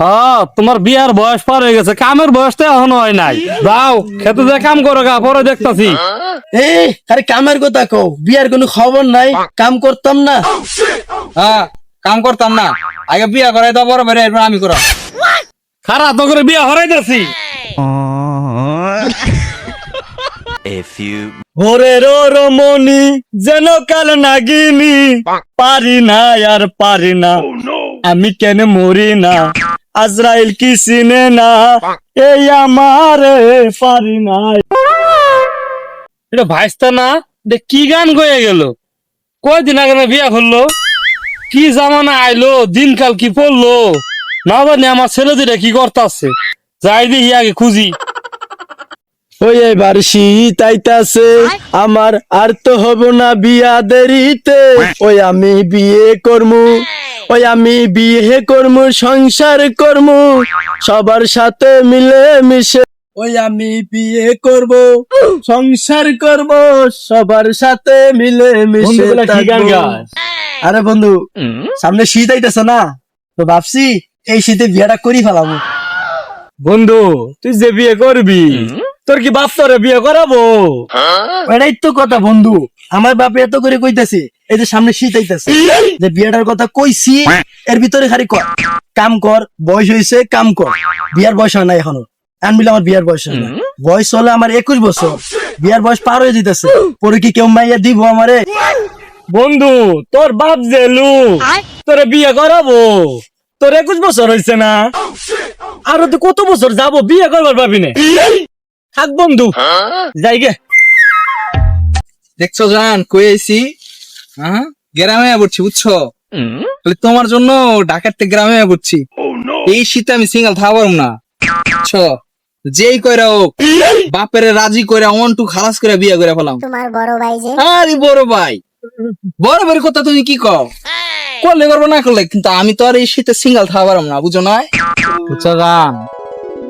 হ্যাঁ তোমার বিয়ার বয়স পার হয়ে গেছে কামের বয়সটা এখনও হয় নাই। যাও খেতে যে কাম করো গা পরে দেখতাছি। আরে কামের কথা কও বিয়ার কোনো খবর নাই কাম করতাম না। হ্যাঁ কাম করতাম না। আগে বিয়া করাই তো বড় বেড়ে এরপর আমি করা খারাপ তো করে বিয়া A few ওরে রো রমণি যেন কাল নাগিনি পারি না আর পারি না। আমি কেন মরি না? আজরাইল কি চিনে না? এই আমার পারি না এটা ভাইস্তা না কি গান গয়ে গেল? কয়দিন আগে না বিয়া করল? কি জামানা আইলো দিনকাল কি পড়ল? না জানি আমার ছেলে দুটা কি করতেছে। যাই দেখি আগে খুঁজি। ওই এবার শীত আইতাছে আমার আর তো হব না বিয়া দেরিতে। ওই আমি বিয়ে করমু। ওই আমি বিয়ে করমু সংসার করমু সবার সাথে মিলে মিশে ওই আমি বিয়ে করব সংসার করব সবার সাথে মিলে মিশে? আরে বন্ধু সামনে শীত আইতাছে না তো ভাবছি এই শীতে বিয়েটা করি ফেলাবো। বন্ধু তুই যে বিয়ে করবি তোর কি বাপ তোরে বিয়ে করাবো? এটাই তো কথা বন্ধু আমার বাপে এত করে কইতাছে এই যে সামনে শীত আইতাছে যে বিয়েটার কথা কইছি এর ভিতরে খালি কর কাম কর বয়স হয়েছে কাম কর। বিয়ার বয়স হয় না এখনও। আনবিলে আমার বিয়ার বয়স হয় না। বয়স হলে আমার একুশ বছর। বিয়ার বয়স পার হয়ে যেতেছে পরে কি কেউ মাইয়া দিব আমারে? বন্ধু তোর বাপ জেলু তোরে বিয়ে করাবো। তোর একুশ বছর হয়েছে না। আরও তো কত বছর যাব বিয়ে করবার পাবি না? থাক বন্ধু। যাই গে। দেখছ জান কয়েছি হ্যাঁ? গ্রামে পড়ছি বুঝছ? তোমার জন্য ঢাকার থেকে গ্রামে পড়ছি। এই শীতে আমি সিঙ্গেল থাকবার না। বুঝছ? যেই কইরা হোক বাপের রাজি কইরা টু খালাস করে বিয়ে করে ফেলাম। তোমার বড় ভাই যে। আরে বড় ভাই! বড় ভাইয়ের কথা তুমি কি কও? করলে করব না করলে কিন্তু আমি তো আর এই শীতে সিঙ্গেল থাকবার না বুঝো না বুঝছ গান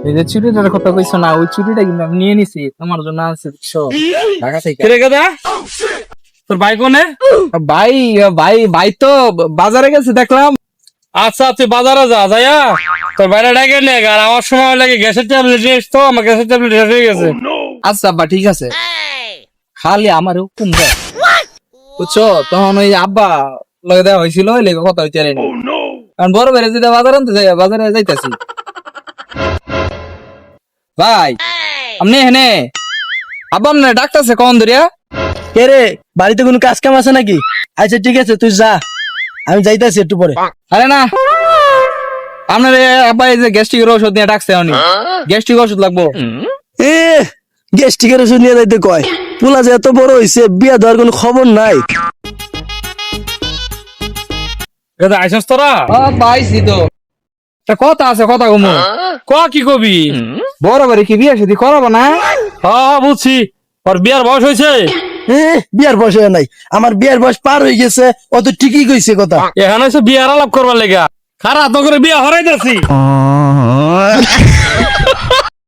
এই যে চুরিটার কথা কইছো না ওই চুরিটা কিন্তু আমি নিয়ে নিছি তোমার জন্য আছে বুঝছ? ঢাকা থেকে। তোর ভাই কোনে? ভাই ভাই ভাই তো বাজারে গেছে দেখলাম। আচ্ছা তুই বাজারে যা যাইয়া তোর বাইরে ডাকে নে আর আমার সময় লাগে গ্যাসের ট্যাবলেট নিয়ে এসতো আমার গ্যাসের ট্যাবলেট শেষ হয়ে গেছে। আচ্ছা আব্বা ঠিক আছে। খালি আমার হুকুম দেয় বুঝছ? তখন ওই আব্বা লগে দেওয়া হয়েছিল ওই লেগে কথা হইতে পারেনি। কারণ বড় বেড়ে যেটা বাজার আনতে যাই বাজারে যাইতাছি। ভাই আপনি এখানে? আব্বা আপনার ডাক্তারছে কখন ধরিয়া কে রে? বাড়িতে কোনো কাজ কাম আছে নাকি? আচ্ছা ঠিক আছে তুই যা। আমি যাইতাছি একটু পরে। আরে না। আপনার আব্বা এই যে গ্যাস্ট্রিকের ওষুধ নিয়ে ডাকছে উনি। গ্যাস্ট্রিক ওষুধ লাগবো। এ গ্যাস্ট্রিকের ওষুধ নিয়ে যাইতে কয়? পোলা যে এত বড় হইছে বিয়া দেওয়ার কোনো খবর নাই। আইসস তোরা? পাইছি তো। তা কথা আছে কথা কমু। ক কি কবি? বড় বাড়ি কি বিয়ে সাথে করাবো না? হ্যাঁ বুঝছি। ওর বিয়ার বয়স হয়েছে এ বিয়ার বয়স হয়ে নাই। আমার বিয়ার বয়স পার হয়ে গেছে অত ঠিকই কইছে কথা। এখানে এসে বিয়ার আলাপ করবার লেগা। খারাপ তো করে বিয়া হরাইতেছি।